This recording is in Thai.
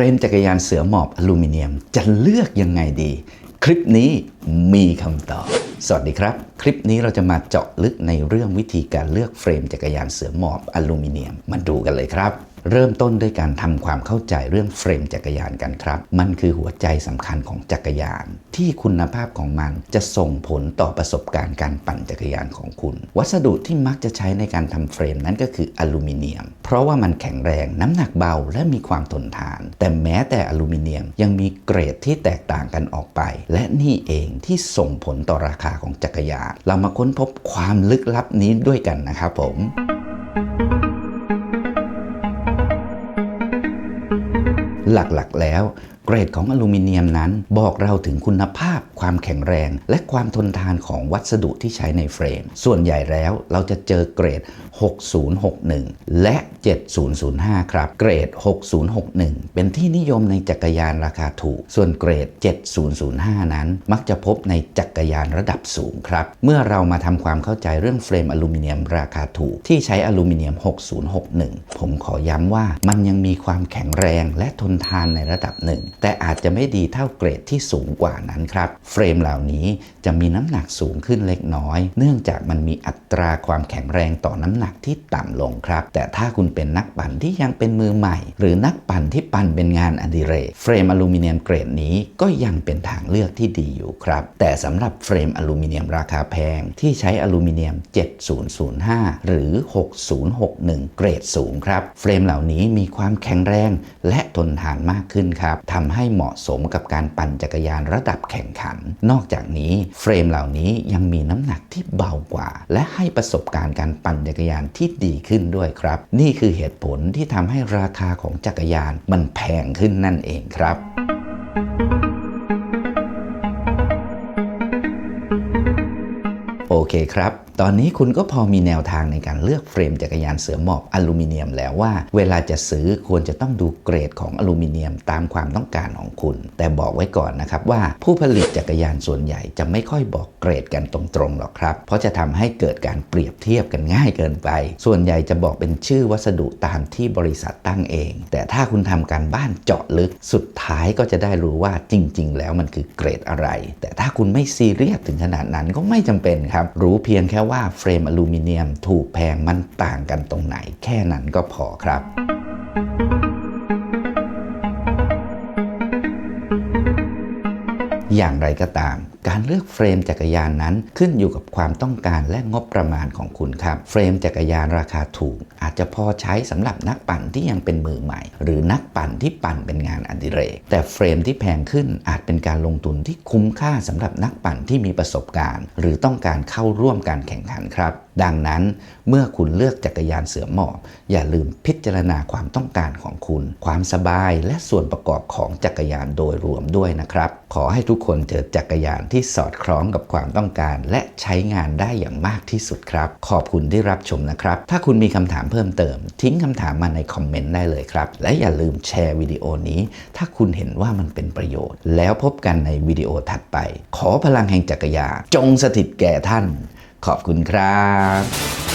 รมจักรยานเสือหมอบอลูมิเนียม จะเลือกยังไงดี คลิปนี้มีคำตอบ สวัสดีครับ คลิปนี้เราจะมาเจาะลึกในเรื่องวิธีการเลือกเฟรมจักรยานเสือหมอบอลูมิเนียม มาดูกันเลยครับ เริ่มต้นด้วยการทำความเข้าใจเรื่องเฟรมจักรยานกันครับ มันคือหัวใจสำคัญของจักรยาน ที่คุณภาพของมันจะส่งผลต่อประสบการณ์การปั่นจักรยานของคุณ วัสดุที่มักจะใช้ในการทำเฟรมนั้นก็คืออลูมิเนียม เพราะว่ามันแข็งแรงน้ำหนักเบาและมีความทนทาน แต่แม้แต่อลูมิเนียมยังมีเกรดที่แตกต่างกันออกไป และนี่เองที่ส่งผลต่อราคาของจักรยาน เรามาค้นพบความลึกลับนี้ด้วยกันนะครับผม หลักๆแล้ว เกรดของอลูมิเนียมนั้น บอกเราถึงคุณภาพ ความแข็งแรง และความทนทานของวัสดุที่ใช้ในเฟรม ส่วนใหญ่แล้วเราจะเจอเกรด 6061 และ 7005 ครับ เกรด 6061 เป็นที่นิยมในจักรยานราคาถูก ส่วนเกรด 7005 นั้น มักจะพบในจักรยานระดับสูงครับ เมื่อเรามาทำความเข้าใจเรื่องเฟรมอลูมิเนียมราคาถูก ที่ใช้อลูมิเนียม 6061 ผมขอย้ำว่ามันยังมีความแข็งแรงและทนทานในระดับหนึ่งแต่อาจจะไม่ดีเท่าเกรดที่สูงกว่านั้นครับ เฟรมเหล่านี้จะมีน้ำหนักสูงขึ้นเล็กน้อย เนื่องจากมันมีอัตราความแข็งแรงต่อน้ำหนักที่ต่ำลงครับ แต่ถ้าคุณเป็นนักปั่นที่ยังเป็นมือใหม่ หรือนักปั่นที่ปั่นเป็นงานอดิเรกเฟรมอลูมิเนียมเกรดนี้ก็ยังเป็นทางเลือกที่ดีอยู่ครับ แต่สำหรับเฟรมอลูมิเนียมราคาแพง ที่ใช้อลูมิเนียม 7005 หรือ 6061 เกรดสูงครับ เฟรมเหล่านี้มีความแข็งแรงและทนทานมากขึ้นครับทำให้เหมาะสมกับการปั่นจักรยานระดับแข่งขัน นอกจากนี้เฟรมเหล่านี้ยังมีน้ำหนักที่เบากว่า และให้ประสบการณ์การปั่นจักรยานที่ดีขึ้นด้วยครับ นี่คือเหตุผลที่ทำให้ราคาของจักรยานมันแพงขึ้นนั่นเองครับโอเคครับ ตอนนี้คุณก็พอมีแนวทางในการเลือกเฟรมจักรยานเสือหมอบอลูมิเนียมแล้วว่า เวลาจะซื้อควรจะต้องดูเกรดของอลูมิเนียมตามความต้องการของคุณ แต่บอกไว้ก่อนนะครับว่าผู้ผลิตจักรยานส่วนใหญ่จะไม่ค่อยบอกเกรดกันตรงๆหรอกครับ เพราะจะทำให้เกิดการเปรียบเทียบกันง่ายเกินไป ส่วนใหญ่จะบอกเป็นชื่อวัสดุตามที่บริษัทตั้งเอง แต่ถ้าคุณทำการบ้านเจาะลึกสุดท้ายก็จะได้รู้ว่าจริง ๆ แล้วมันคือเกรดอะไร แต่ถ้าคุณไม่ซีเรียสถึงขนาดนั้นก็ไม่จำเป็นครับ รู้เพียงแค่ว่าเฟรมอลูมิเนียมถูกแพงมันต่างกันตรงไหน แค่นั้นก็พอครับอย่างไรก็ตาม การเลือกเฟรมจักรยานนั้นขึ้นอยู่กับความต้องการและงบประมาณของคุณครับ เฟรมจักรยานราคาถูก อาจจะพอใช้สำหรับนักปั่นที่ยังเป็นมือใหม่ หรือนักปั่นที่ปั่นเป็นงานอดิเรก แต่เฟรมที่แพงขึ้นอาจเป็นการลงทุนที่คุ้มค่าสำหรับนักปั่นที่มีประสบการณ์ หรือต้องการเข้าร่วมการแข่งขันครับ ดังนั้นเมื่อคุณเลือกจักรยานเสือหมอบ อย่าลืมพิจารณาความต้องการของคุณ ความสบายและส่วนประกอบของจักรยานโดยรวมด้วยนะครับ ขอให้ทุกคนเจอจักรยานที่ที่สอดคล้องกับความต้องการ และใช้งานได้อย่างมากที่สุดครับ ขอบคุณที่รับชมนะครับ ถ้าคุณมีคำถามเพิ่มเติม ทิ้งคำถามมาในคอมเมนต์ได้เลยครับ และอย่าลืมแชร์วิดีโอนี้ ถ้าคุณเห็นว่ามันเป็นประโยชน์ แล้วพบกันในวิดีโอถัดไป ขอพลังแห่งจักรยานจงสถิตแก่ท่าน ขอบคุณครับ